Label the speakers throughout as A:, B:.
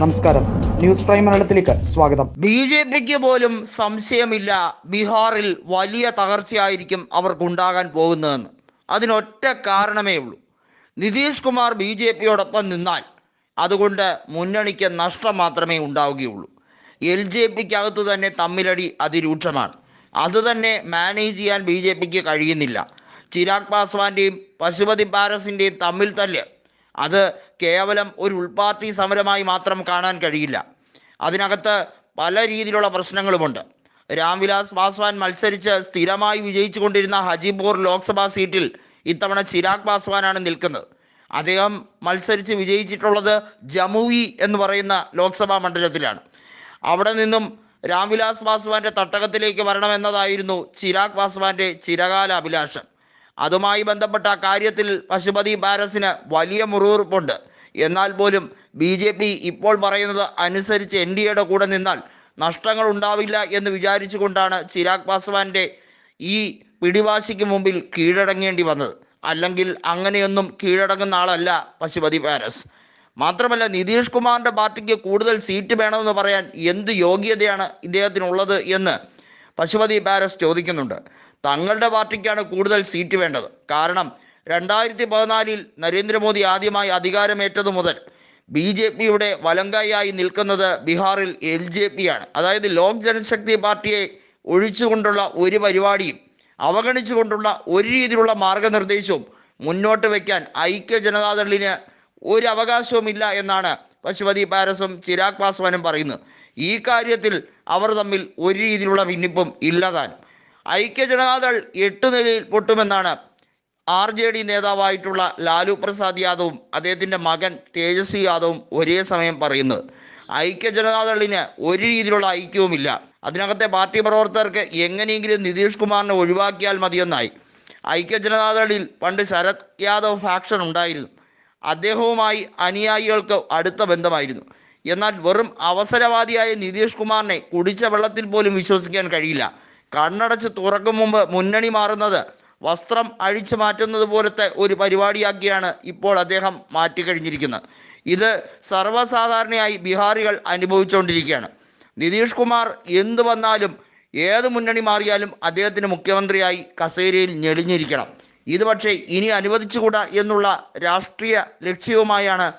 A: നമസ്കാരം. News prime മലയാളത്തിലേക്ക് സ്വാഗതം.
B: ബി ജെ പിക്ക് പോലും സംശയമില്ല ബീഹാറിൽ വലിയ തകർച്ചയായിരിക്കും അവർക്കുണ്ടാകാൻ പോകുന്നതെന്ന്. അതിനൊറ്റ കാരണമേ ഉള്ളൂ. നിതീഷ് കുമാർ ബി ജെ പിയോടൊപ്പം നിന്നാൽ അതുകൊണ്ട് മുന്നണിക്ക് നഷ്ടം മാത്രമേ ഉണ്ടാവുകയുള്ളൂ. എൽ ജെ പിക്കകത്ത് തന്നെ തമ്മിലടി അതിരൂക്ഷമാണ്. അതുതന്നെ മാനേജ് ചെയ്യാൻ ബി ജെ പിക്ക് കഴിയുന്നില്ല. ചിരാഗ് പാസ്വാന്റെയും പശുപതി പാരസിന്റെയും തമ്മിൽ തല്ല്. അത് കേവലം ഒരു ഉൾപാർട്ടി സമരമായി മാത്രം കാണാൻ കഴിയില്ല. അതിനകത്ത് പല രീതിയിലുള്ള പ്രശ്നങ്ങളുമുണ്ട്. രാംവിലാസ് പാസ്വാൻ മത്സരിച്ച് സ്ഥിരമായി വിജയിച്ചു കൊണ്ടിരുന്ന ഹജിപൂർ ലോക്സഭാ സീറ്റിൽ ഇത്തവണ ചിരാഗ് പാസ്വാനാണ് നിൽക്കുന്നത്. അദ്ദേഹം മത്സരിച്ച് വിജയിച്ചിട്ടുള്ളത് ജമുവി എന്ന് പറയുന്ന ലോക്സഭാ മണ്ഡലത്തിലാണ്. അവിടെ നിന്നും രാംവിലാസ് പാസ്വാന്റെ തട്ടകത്തിലേക്ക് വരണമെന്നതായിരുന്നു ചിരാഗ് പാസ്വാന്റെ ചിരകാല അഭിലാഷം. അതുമായി ബന്ധപ്പെട്ട കാര്യത്തിൽ പശുപതി പാരസിന് വലിയ മുറിവുറുപ്പുണ്ട് എന്നാൽ പോലും ബി ജെ പി ഇപ്പോൾ പറയുന്നത് അനുസരിച്ച് എൻ ഡി എയുടെ കൂടെ നിന്നാൽ നഷ്ടങ്ങൾ ഉണ്ടാവില്ല എന്ന് വിചാരിച്ചുകൊണ്ടാണ് ചിരാഗ് പാസ്വാന്റെ ഈ പിടിവാശിക്ക് മുമ്പിൽ കീഴടങ്ങേണ്ടി വന്നത്. അല്ലെങ്കിൽ അങ്ങനെയൊന്നും കീഴടങ്ങുന്ന ആളല്ല പശുപതി പാരസ് മാത്രമല്ല നിതീഷ് കുമാറിന്റെ പാർട്ടിക്ക് കൂടുതൽ സീറ്റ് വേണമെന്ന് പറയാൻ എന്ത് യോഗ്യതയാണ് ഇദ്ദേഹത്തിനുള്ളത് എന്ന് പശുപതി പാരസ് ചോദിക്കുന്നുണ്ട്. തങ്ങളുടെ പാർട്ടിക്കാണ് കൂടുതൽ സീറ്റ് വേണ്ടത്. കാരണം രണ്ടായിരത്തി പതിനാലിൽ നരേന്ദ്രമോദി ആദ്യമായി അധികാരമേറ്റതു മുതൽ ബി ജെ പിയുടെ വലങ്കായായി നിൽക്കുന്നത് ബീഹാറിൽ എൽ ജെ പി ആണ് അതായത് ലോക് ജനശക്തി പാർട്ടിയെ ഒഴിച്ചുകൊണ്ടുള്ള ഒരു പരിപാടിയും അവഗണിച്ചുകൊണ്ടുള്ള ഒരു രീതിയിലുള്ള മാർഗനിർദ്ദേശവും മുന്നോട്ട് വയ്ക്കാൻ ഐക്യ ജനതാദളിന് ഒരു അവകാശവുമില്ല എന്നാണ് പശുപതി പാരസും ചിരാഗ് പാസ്വാനും പറയുന്നത്. ഈ കാര്യത്തിൽ അവർ തമ്മിൽ ഒരു രീതിയിലുള്ള ഭിന്നിപ്പും ഇല്ലതാനും ഐക്യ ജനതാദൾ എട്ട് നിലയിൽ പൊട്ടുമെന്നാണ് ആർ ജെ ഡി നേതാവായിട്ടുള്ള ലാലു പ്രസാദ് യാദവും അദ്ദേഹത്തിന്റെ മകൻ തേജസ്വി യാദവും ഒരേ സമയം പറയുന്നത്. ഐക്യ ജനതാദളിന് ഒരു രീതിയിലുള്ള ഐക്യവുമില്ല. അതിനകത്തെ പാർട്ടി പ്രവർത്തകർക്ക് എങ്ങനെയെങ്കിലും നിതീഷ് കുമാറിനെ ഒഴിവാക്കിയാൽ മതിയെന്നായി. ഐക്യ ജനതാദളിൽ പണ്ട് ശരത് യാദവ് ഫാക്ഷൻ ഉണ്ടായിരുന്നു. അദ്ദേഹവുമായി അനുയായികൾക്ക് അടുത്ത ബന്ധമായിരുന്നു. എന്നാൽ വെറും അവസരവാദിയായ നിതീഷ് കുമാറിനെ കുടിച്ച വെള്ളത്തിൽ പോലും വിശ്വസിക്കാൻ കഴിയില്ല. കണ്ണടച്ച് തുറക്കും മുമ്പ് മുന്നണി മാറുന്നത്. വസ്ത്രം അഴിച്ചു മാറ്റുന്നത് പോലത്തെ ഒരു പരിപാടിയാക്കിയാണ് ഇപ്പോൾ അദ്ദേഹം മാറ്റിക്കഴിഞ്ഞിരിക്കുന്നത്. ഇത് സർവസാധാരണയായി ബീഹാറികൾ അനുഭവിച്ചുകൊണ്ടിരിക്കുകയാണ്. നിതീഷ് കുമാർ എന്തു വന്നാലും ഏത് മുന്നണി മാറിയാലും അദ്ദേഹത്തിന് മുഖ്യമന്ത്രിയായി കസേരയിൽ ഞെളിഞ്ഞിരിക്കണം. ഇത് പക്ഷേ ഇനി അനുവദിച്ചുകൂടാ എന്നുള്ള രാഷ്ട്രീയ ലക്ഷ്യവുമായാണ്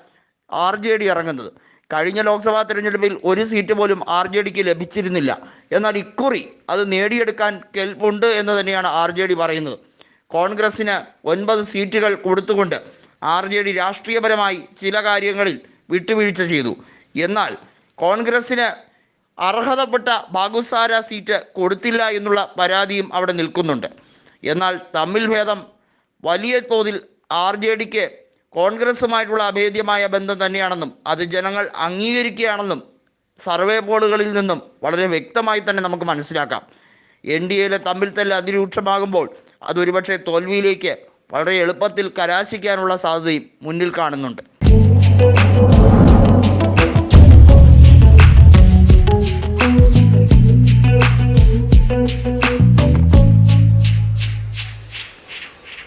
B: ആർ ജെ ഡി ഇറങ്ങുന്നത്. കഴിഞ്ഞ ലോക്സഭാ തെരഞ്ഞെടുപ്പിൽ ഒരു സീറ്റ് പോലും ആർ ജെ ഡിക്ക് ലഭിച്ചിരുന്നില്ല. എന്നാൽ ഇക്കുറി അത് നേടിയെടുക്കാൻ കെൽപ്പുണ്ട് എന്ന് തന്നെയാണ് ആർ ജെ ഡി പറയുന്നത്. കോൺഗ്രസിന് ഒൻപത് സീറ്റുകൾ കൊടുത്തുകൊണ്ട് ആർ ജെ ഡി രാഷ്ട്രീയപരമായി ചില കാര്യങ്ങളിൽ വിട്ടുവീഴ്ച ചെയ്തു. എന്നാൽ കോൺഗ്രസിന് അർഹതപ്പെട്ട ബാഗുസാര സീറ്റ് കൊടുത്തില്ല എന്നുള്ള പരാതിയും അവിടെ നിൽക്കുന്നുണ്ട്. എന്നാൽ തമ്മിൽ ഭേദം വലിയ തോതിൽ ആർ ജെ ഡിക്ക് കോൺഗ്രസുമായിട്ടുള്ള അഭേദ്യമായ ബന്ധം തന്നെയാണെന്നും അത് ജനങ്ങൾ അംഗീകരിക്കുകയാണെന്നും സർവേ പോളുകളിൽ നിന്നും വളരെ വ്യക്തമായി തന്നെ നമുക്ക് മനസ്സിലാക്കാം. എൻ ഡി എയിലെ തമ്മിൽ തല്ല അതിരൂക്ഷമാകുമ്പോൾ അതൊരുപക്ഷെ തോൽവിയിലേക്ക് വളരെ എളുപ്പത്തിൽ കലാശിക്കാനുള്ള സാധ്യതയും മുന്നിൽ കാണുന്നുണ്ട്.